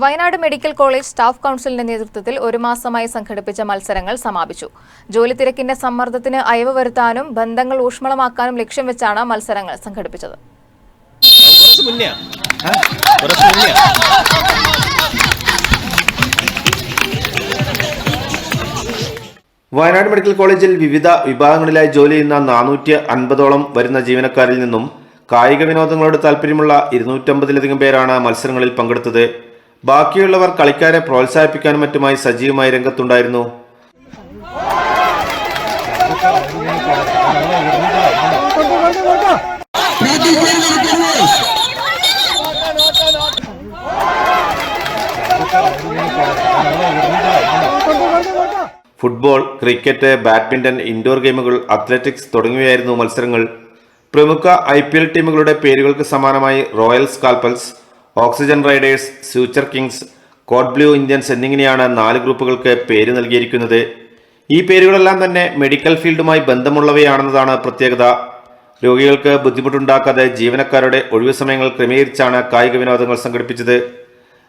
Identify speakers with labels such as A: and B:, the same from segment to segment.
A: Wayanad medical college staff കൌൺസിലിന്റെ നേതൃത്വത്തിൽ ഒരു മാസമായി സംഘടിപ്പിച്ച മത്സരങ്ങൾ സമാപിച്ചു. ജോലി തിരക്കിന്റെ സമ്മർദ്ദത്തിന് അയവ് വരുത്താനും ബന്ധങ്ങൾ ഊഷ്മളമാക്കാനും ലക്ഷ്യം വെച്ചാണ് മത്സരങ്ങൾ സംഘടിപ്പിച്ചത്.
B: വയനാട് മെഡിക്കൽ കോളേജിൽ വിവിധ വിഭാഗങ്ങളിലായി ജോലി ചെയ്യുന്ന നാനൂറ്റി അൻപതോളം വരുന്ന ജീവനക്കാരിൽ നിന്നും കായിക വിനോദങ്ങളോട് താല്പര്യമുള്ള ഇരുന്നൂറ്റമ്പതിലധികം പേരാണ് മത്സരങ്ങളിൽ പങ്കെടുത്തത്. ബാക്കിയുള്ളവർ കളിക്കാരെ പ്രോത്സാഹിപ്പിക്കാനും മറ്റുമായി സജീവമായി രംഗത്തുണ്ടായിരുന്നു. ഫുട്ബോൾ ക്രിക്കറ്റ് ബാഡ്മിന്റൺ ഇൻഡോർ ഗെയിമുകൾ അത്ലറ്റിക്സ് തുടങ്ങിയവയായിരുന്നു മത്സരങ്ങൾ. പ്രമുഖ ഐ ടീമുകളുടെ പേരുകൾക്ക് സമാനമായി royal scalpels oxygen riders future kings code blue Indians എന്നിങ്ങനെയാണ് നാല് ഗ്രൂപ്പുകൾക്ക് പേര് നൽകിയിരിക്കുന്നത്. ഈ പേരുകളെല്ലാം തന്നെ മെഡിക്കൽ ഫീൽഡുമായി ബന്ധമുള്ളവയാണെന്നതാണ് പ്രത്യേകത. രോഗികൾക്ക് ബുദ്ധിമുട്ടുണ്ടാക്കാതെ ജീവനക്കാരുടെ ഒഴിവു സമയങ്ങൾ ക്രമീകരിച്ചാണ് കായിക വിനോദങ്ങൾ സംഘടിപ്പിച്ചത്.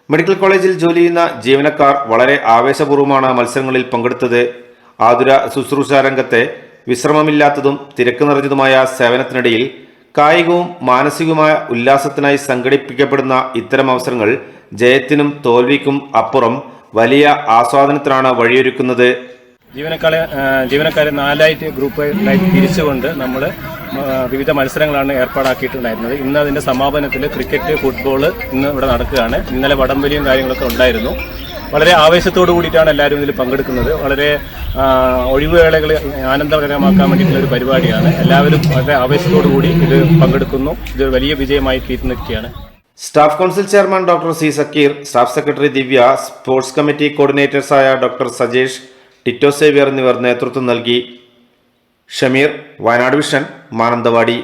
B: മെഡിക്കൽ കോളേജിൽ ജോലി ചെയ്യുന്ന ജീവനക്കാർ വളരെ ആവേശപൂർവമാണ് മത്സരങ്ങളിൽ പങ്കെടുത്തത്. ആതുര ശുശ്രൂഷ രംഗത്തെ വിശ്രമമില്ലാത്തതും തിരക്ക് നിറഞ്ഞതുമായ സേവനത്തിനിടയിൽ കായികവും മാനസികവുമായ ഉല്ലാസത്തിനായി സംഘടിപ്പിക്കപ്പെടുന്ന ഇത്തരം അവസരങ്ങൾ ജയത്തിനും തോൽവിക്കും അപ്പുറം വലിയ ആസ്വാദനത്തിനാണ് വഴിയൊരുക്കുന്നത്.
C: ജീവനക്കാരെ ജീവനക്കാരെ നാലായിട്ട് ഗ്രൂപ്പായി തിരിച്ചുകൊണ്ട് നമ്മൾ വിവിധ മത്സരങ്ങളാണ് ഏർപ്പാടാക്കിയിട്ടുണ്ടായിരുന്നത്. ഇന്ന് അതിന്റെ സമാപനത്തിൽ ക്രിക്കറ്റ് ഫുട്ബോൾ ഇന്ന് ഇവിടെ നടക്കുകയാണ്. ഇന്നലെ വടംവലിയും കാര്യങ്ങളൊക്കെ ഉണ്ടായിരുന്നു. വളരെ ആവേശത്തോടു കൂടിയിട്ടാണ് എല്ലാവരും ഇതിൽ പങ്കെടുക്കുന്നത്. വളരെ ഒഴിവുവേളകൾ ആനന്ദകരമാക്കാൻ വേണ്ടിയിട്ടുള്ള ഒരു പരിപാടിയാണ്. എല്ലാവരും വളരെ ആവേശത്തോടു കൂടി ഇത് പങ്കെടുക്കുന്നു. ഇത് വലിയ വിജയമായി തീർന്നിരിക്കുകയാണ്
B: staff council chairman doctor C Zakir staff secretary Divya sports committee കോർഡിനേറ്റേഴ്സായ doctor Sajesh Tito Xavier എന്നിവർ നേതൃത്വം നൽകി. ഷമീർ വയനാട് വിഷൻ മാനന്തവാടി.